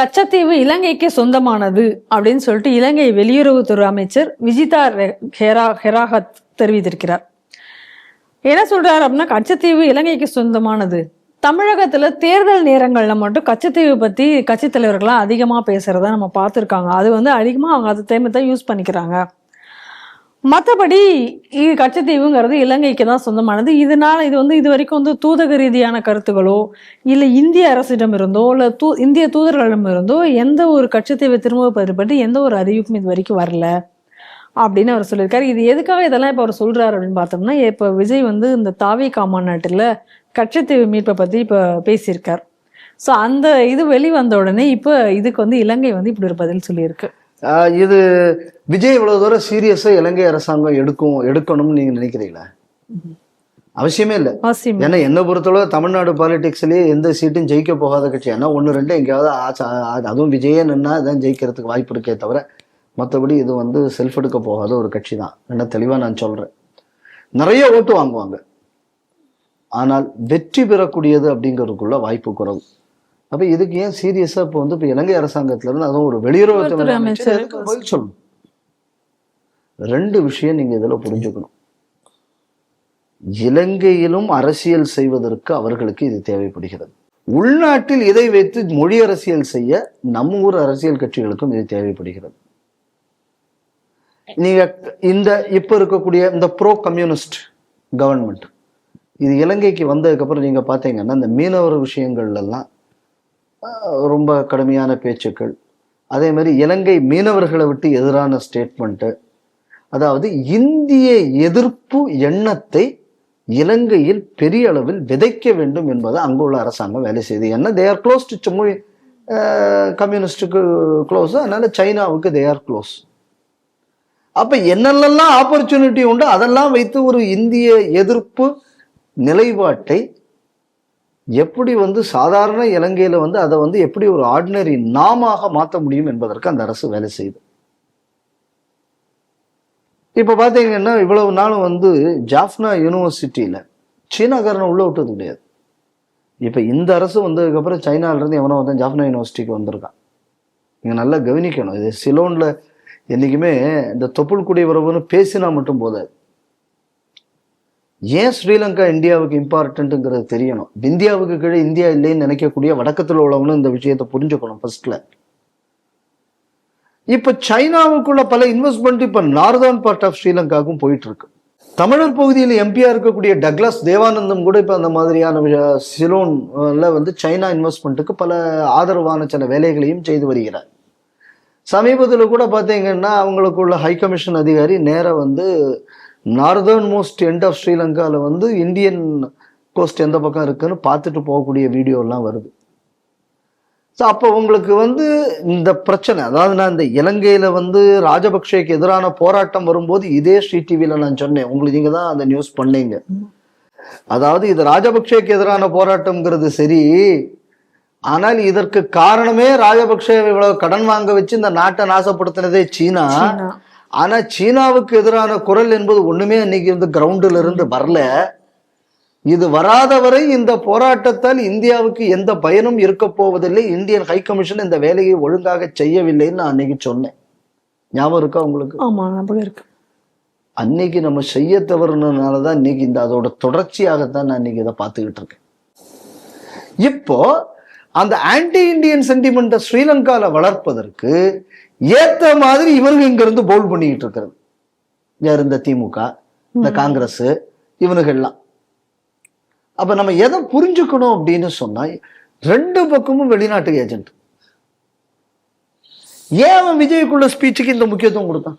கச்சத்தீவு இலங்கைக்கு சொந்தமானது அப்படின்னு சொல்லிட்டு இலங்கை வெளியுறவுத்துறை அமைச்சர் விஜிதா ரெ- ஹெரா ஹெராகத் தெரிவித்திருக்கிறார். என்ன சொல்றாரு அப்படின்னா கச்சத்தீவு இலங்கைக்கு சொந்தமானது. தமிழகத்துல தேர்தல் நேரங்கள்ல மட்டும் கச்சத்தீவு பத்தி கட்சி தலைவர்கள்லாம் அதிகமா பேசுறத நம்ம பார்த்துருக்காங்க. அது வந்து அதிகமா அவங்க அது டைம் தான் யூஸ் பண்ணிக்கிறாங்க. மற்றபடி இது கச்சத்தீவுங்கிறது இலங்கைக்கு தான் சொந்தமானது. இதனால் இது வந்து இது வரைக்கும் வந்து தூதக ரீதியான கருத்துகளோ இல்லை இந்திய அரசிடம் இருந்தோ இல்லை தூ இந்திய தூதர்களிடம் இருந்தோ எந்த ஒரு கச்சத்தீவை திரும்ப பற்றி எந்த ஒரு அறிவிப்பும் இது வரைக்கும் வரல. அப்படின்னு அவர் சொல்லியிருக்காரு. இது எதுக்காக இதெல்லாம் இப்போ அவர் சொல்கிறாரு அப்படின்னு பார்த்தோம்னா இப்போ விஜய் வந்து இந்த தாவிகா மாநாட்டில் கச்சத்தீவு மீட்பை பற்றி இப்போ பேசியிருக்கார். ஸோ அந்த இது வெளிவந்த உடனே இப்போ இதுக்கு வந்து இலங்கை வந்து இப்படி ஒரு பதில் சொல்லியிருக்கு. இது விஜய் இவ்வளவு தூரம் சீரியஸா இலங்கை அரசாங்கம் எடுக்கும் எடுக்கணும்னு நீங்க நினைக்கிறீங்களா? அவசியமே இல்லை. ஏன்னா என்னை பொறுத்தளவு தமிழ்நாடு பாலிடிக்ஸ்லயே எந்த சீட்டும் ஜெயிக்க போகாத கட்சி. ஏன்னா ஒன்று ரெண்டு எங்கேயாவது அதுவும் விஜயே நின்னா தான் ஜெயிக்கிறதுக்கு வாய்ப்பு இருக்கே தவிர மற்றபடி இது வந்து செல்ஃப் எடுக்க போகாத ஒரு கட்சி தான். என்ன தெளிவா நான் சொல்றேன். நிறைய ஓட்டு வாங்குவாங்க. ஆனால் வெற்றி பெறக்கூடியது அப்படிங்கிறதுக்குள்ள வாய்ப்பு குறைவு. அப்ப இதுக்கு ஏன் சீரியஸா இப்போ வந்து இப்போ இலங்கை அரசாங்கத்துல இருந்து அதுவும் ஒரு வெளியுறவுத்துறை அமைச்சர் பதில் சொல்லணும். ரெண்டு விஷயம் நீங்க இதுல புரிஞ்சுக்கணும். இலங்கையிலும் அரசியல் செய்வதற்கு அவர்களுக்கு இது தேவைப்படுகிறது. உள்நாட்டில் இதை வைத்து மொழி அரசியல் செய்ய நம்ம ஊர் அரசியல் கட்சிகளுக்கும் இது தேவைப்படுகிறது. நீங்க இந்த இப்ப இருக்கக்கூடிய இந்த ப்ரோ கம்யூனிஸ்ட் கவர்மெண்ட் இது இலங்கைக்கு வந்ததுக்கு அப்புறம் நீங்க பாத்தீங்கன்னா இந்த மீனவர் விஷயங்கள்ல எல்லாம் ஆஹ், ரொம்ப கடுமையான பேச்சுக்கள். அதே மாதிரி இலங்கை மீனவர்களை விட்டு எதிரான ஸ்டேட்மெண்ட்டு அதாவது இந்திய எதிர்ப்பு எண்ணத்தை இலங்கையில் பெரிய அளவில் விதைக்க வேண்டும் என்பதை அங்குள்ள அரசாங்கம் வேலை செய்யுது ஏன்னா தே ஆர் க்ளோஸ் டு மொழி கம்யூனிஸ்டுக்கு க்ளோஸ் அதனால சைனாவுக்கு தே ஆர் க்ளோஸ் அப்போ என்னெல்லாம் ஆப்பர்ச்சுனிட்டி உண்டோ அதெல்லாம் வைத்து ஒரு இந்திய எதிர்ப்பு நிலைப்பாட்டை எப்படி வந்து சாதாரண இலங்கையில் வந்து அதை வந்து எப்படி ஒரு ஆர்டினரி நாமாக மாற்ற முடியும் என்பதற்கு அந்த அரசு வேலை செய்யுது இப்போ பார்த்தீங்கன்னா இவ்வளவு நாளும் வந்து ஜாஃப்னா யூனிவர்சிட்டியில் சீனாக்காரனை உள்ளே விட்டது கிடையாது. இப்போ இந்த அரசு வந்ததுக்கப்புறம் சைனாலேருந்து எவனோ வந்து ஜாஃப்னா யூனிவர்சிட்டிக்கு வந்திருக்கான். நீங்கள் நல்லா கவனிக்கணும் இது சிலோனில் என்றைக்குமே இந்த தொப்புள் குடி உறவுன்னு பேசினா மட்டும் போதாது. ஏன் ஸ்ரீலங்கா இந்தியாவுக்கு இம்பார்ட்டன்ட்டுங்கிறது தெரியணும். இந்தியாவுக்கு கீழே இந்தியா இல்லைன்னு நினைக்கக்கூடிய வடக்கத்தில் உள்ளவங்களும் இந்த விஷயத்தை புரிஞ்சுக்கணும் ஃபர்ஸ்ட்ல இப்போ சைனாவுக்குள்ள பல இன்வெஸ்ட்மெண்ட் இப்போ நார்தர்ன் பார்ட் ஆஃப் ஸ்ரீலங்காவுக்கும் போயிட்டு இருக்கு தமிழர் பகுதியில் எம்பியா இருக்கக்கூடிய டக்ளஸ் தேவானந்தம் கூட இப்போ அந்த மாதிரியான சிலோன்ல வந்து சைனா இன்வெஸ்ட்மெண்ட்டுக்கு பல ஆதரவான சில வேலைகளையும் செய்து வருகிறார். சமீபத்தில் கூட பார்த்தீங்கன்னா அவங்களுக்குள்ள ஹை கமிஷன் அதிகாரி நேராக வந்து நார்தர்ன் மோஸ்ட் எண்ட் ஆஃப் ஸ்ரீலங்காவில் வந்து இந்தியன் கோஸ்ட் எந்த பக்கம் இருக்குன்னு பார்த்துட்டு போகக்கூடிய வீடியோலாம் வருது. ஸோ அப்போ உங்களுக்கு வந்து இந்த பிரச்சனை அதாவது நான் இந்த இலங்கையில வந்து ராஜபக்சேக்கு எதிரான போராட்டம் வரும்போது இதே ஸ்ரீ டிவியில நான் சொன்னேன். உங்களுக்கு நீங்கள் தான் அந்த நியூஸ் பண்ணீங்க. அதாவது இது ராஜபக்சேக்கு எதிரான போராட்டம்ங்கிறது சரி ஆனால் இதற்கு காரணமே ராஜபக்சே இவ்வளவு கடன் வாங்க வச்சு இந்த நாட்டை நாசப்படுத்தினதே சீனா. சீனா. ஆனா சீனாவுக்கு எதிரான குரல் என்பது ஒண்ணுமே இன்னைக்கு வந்து கிரவுண்டில் இருந்து வரல. இது வராத வரை இந்த போராட்டத்தால் இந்தியாவுக்கு எந்த பயனும் இருக்க போவதில்லை. இந்தியன் ஹை கமிஷன் இந்த வேலையை ஒழுங்காக செய்யவில்லைன்னு நான் அன்னைக்கு சொன்னேன். ஞாபகம் இருக்கா உங்களுக்கு? ஆமா ஞாபகம் இருக்கு. அன்னைக்கு நம்ம செய்ய தவறுனதுனால தான் இன்னைக்கு இந்த அதோட தொடர்ச்சியாகத்தான் நான் இன்னைக்கு இதை பார்த்துக்கிட்டு இருக்கேன். இப்போ அந்த ஆன்டி இந்தியன் சென்டிமெண்ட்டை ஸ்ரீலங்கால வளர்ப்பதற்கு ஏத்த மாதிரி இவங்க இங்க இருந்து பவுல் பண்ணிக்கிட்டு இருக்கிறது. யார் இந்த திமுக இந்த காங்கிரஸ் இவனுகள்லாம் அப்ப நம்ம எதை புரிஞ்சுக்கணும் அப்படின்னு சொன்னா ரெண்டு பக்கமும் வெளிநாட்டு ஏஜென்ட் ஏன் அவன் விஜய்க்குள்ள ஸ்பீச்சுக்கு இந்த முக்கியத்துவம் கொடுத்தான்?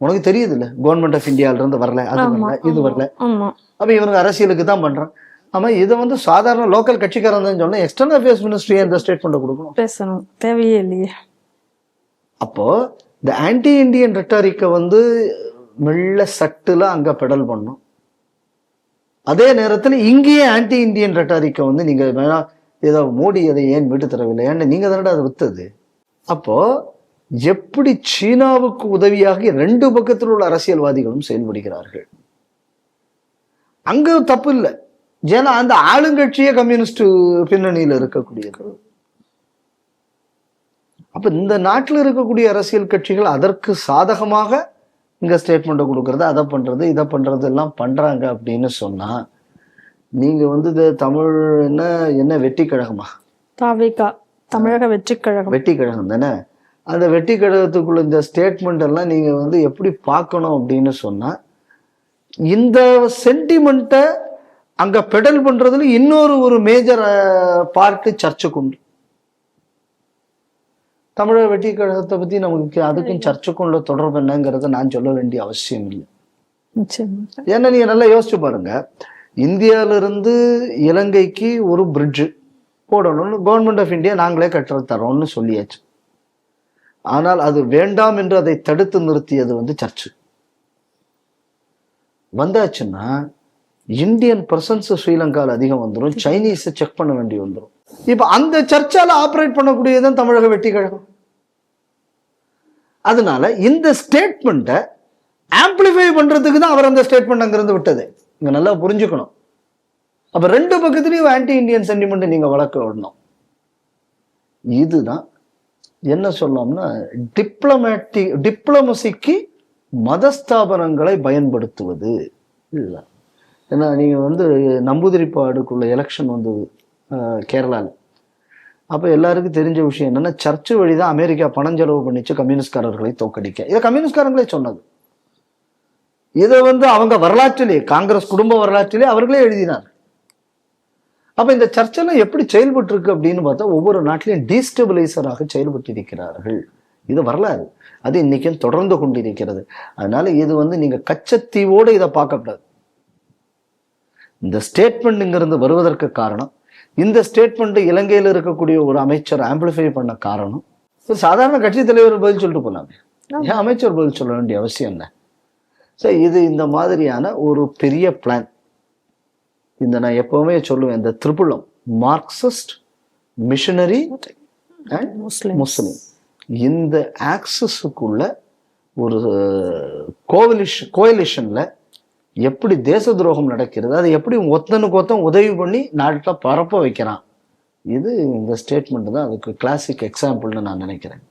உனக்கு தெரியுது இல்ல கவர்மெண்ட் ஆஃப் இந்தியால இருந்து வரல அது வரல இது வரல. அப்ப இவனுக்கு அரசியலுக்கு தான் பண்றான். ஆமா இதை வந்து சாதாரண லோக்கல் கட்சிக்காரன் தான் சொன்னா எக்ஸ்டர்னல் அஃபேர்ஸ் மினிஸ்ட்ரி இந்த ஸ்டேட்மெண்ட் கொடுக்கணும்? பேசணும். தேவையே இல்லையே. அப்போ இந்த ஆன்டி இந்தியன் ரெட்டாரிக்கை வந்து மெல்ல சட்டுல அங்க பெடல் பண்ணும். அதே நேரத்துல இங்கேயே ஆன்டி இந்தியன் ரெட்டாரிக்கை வந்து நீங்க வேணா ஏதோ மோடி அதை ஏன் விட்டு தரவில்லை? ஏன்னா நீங்க தானடா அதை வித்தது. அப்போ எப்படி சீனாவுக்கு உதவியாக ரெண்டு பக்கத்தில் உள்ள அரசியல்வாதிகளும் செயல்படுகிறார்கள்? அங்க தப்பு இல்லை. ஏன்னா அந்த ஆளுங்கட்சியே கம்யூனிஸ்ட் பின்னணியில இருக்கக்கூடியது. அப்ப இந்த நாட்டில் இருக்கக்கூடிய அரசியல் கட்சிகள் அதற்கு சாதகமாக இங்க ஸ்டேட்மெண்ட்டை கொடுக்கறது அதை பண்றது இதை பண்றது எல்லாம் பண்றாங்க அப்படின்னு சொன்னா நீங்க வந்து இது தமிழ் என்ன என்ன வெட்டி கழகமா? தாவேகா தமிழக வெற்றிக் கழகம். வெட்டி கழகம் தானே? அந்த வெட்டி கழகத்துக்குள்ள இந்த ஸ்டேட்மெண்ட் எல்லாம் நீங்க வந்து எப்படி பார்க்கணும் அப்படின்னு சொன்னா இந்த சென்டிமெண்ட்டை அங்க பெடல் பண்றதுல இன்னொரு ஒரு மேஜர் பார்ட்டு சர்ச்சுக்கு உண்டு. தமிழக வெட்டி கழகத்தை பத்தி நமக்கு அதுக்கும் சர்ச்சுக்கும் உள்ள தொடர்பு என்னங்கிறத நான் சொல்ல வேண்டிய அவசியம் இல்லை. ஏன்னா நீங்க நல்லா யோசிச்சு பாருங்க. இந்தியால இருந்து இலங்கைக்கு ஒரு பிரிட்ஜ் போடணும்னு கவர்மெண்ட் ஆஃப் இந்தியா நாங்களே கட்டுறது தரோம்னு சொல்லியாச்சு. ஆனால் அது வேண்டாம் என்று அதை தடுத்து நிறுத்தியது வந்து சர்ச்சு. வந்தாச்சுன்னா இந்தியன் பர்சன்ஸ் ஸ்ரீலங்காவில் அதிகம் வந்துடும் சைனீஸை செக் பண்ண வேண்டி வந்துடும் இப்போ அந்த சர்ச்சால ஆப்ரேட் பண்ணக்கூடியதுதான் தமிழக வெட்டி கழகம். அதனால இந்த ஸ்டேட்மெண்ட்டை ஆம்பிளிஃபை பண்றதுக்கு தான் அவர் அந்த ஸ்டேட்மெண்ட் அங்கிருந்து விட்டது. இங்க நல்லா புரிஞ்சுக்கணும். அப்ப ரெண்டு பக்கத்துலயும் ஆன்டி இந்தியன் சென்டிமெண்ட் நீங்க வளர்க்க விடணும். இதுதான் என்ன சொல்லலாம்னா டிப்ளமேட்டிக் டிப்ளமசிக்கு மதஸ்தாபனங்களை பயன்படுத்துவது. இதுதான் ஏன்னா நீங்கள் வந்து நம்பூதிரிப்பாடுக்குள்ள எலெக்ஷன் வந்தது கேரளாவில் அப்போ எல்லாருக்கும் தெரிஞ்ச விஷயம் என்னென்னா சர்ச்சு வழிதான் அமெரிக்கா பணம் செலவு பண்ணிச்சு கம்யூனிஸ்ட்காரர்களை தோக்கடிக்க இதை கம்யூனிஸ்ட்காரங்களே சொன்னது. இதை வந்து அவங்க வரலாற்றிலே காங்கிரஸ் குடும்ப வரலாற்றிலே அவர்களே எழுதினார் அப்போ இந்த சர்ச்செல்லாம் எப்படி செயல்பட்டுருக்கு அப்படின்னு பார்த்தா ஒவ்வொரு நாட்டிலையும் டீஸ்டபிளைசராக செயல்பட்டிருக்கிறார்கள். இது வரலாறு. அது இன்றைக்கும் தொடர்ந்து கொண்டிருக்கிறது. அதனால இது வந்து நீங்கள் கச்சத்தீவோடு இதை பார்க்கக்கூடாது. இந்த ஸ்டேட்மெண்ட்ங்கிறது வருவதற்கு காரணம். இந்த ஸ்டேட்மெண்ட் இலங்கையில் இருக்கக்கூடிய ஒரு அமைச்சர் ஆம்பிளிஃபை பண்ண காரணம். ஒரு சாதாரண கட்சி தலைவர் பதில் சொல்லிட்டு போலாமே. ஏன் அமைச்சர் பதில் சொல்ல வேண்டிய அவசியம் என்ன? ஸோ இது இந்த மாதிரியான ஒரு பெரிய பிளான் இந்த நான் எப்பவுமே சொல்லுவேன் இந்த திரிபுலம் Marxist missionary and Muslim Muslim இந்த ஆக்சஸுக்குள்ள ஒரு கோவலிஷ் கோயலிஷன்ல எப்படி தேச துரோகம் நடக்கிறது? அதை எப்படி ஒத்தனுக்கு ஒத்தன் உதவி பண்ணி நாட்டில் பரப்ப வைக்கிறான்? இது இந்த ஸ்டேட்மெண்ட் தான் அதுக்கு கிளாசிக் எக்ஸாம்பிள்னு நான் நினைக்கிறேன்.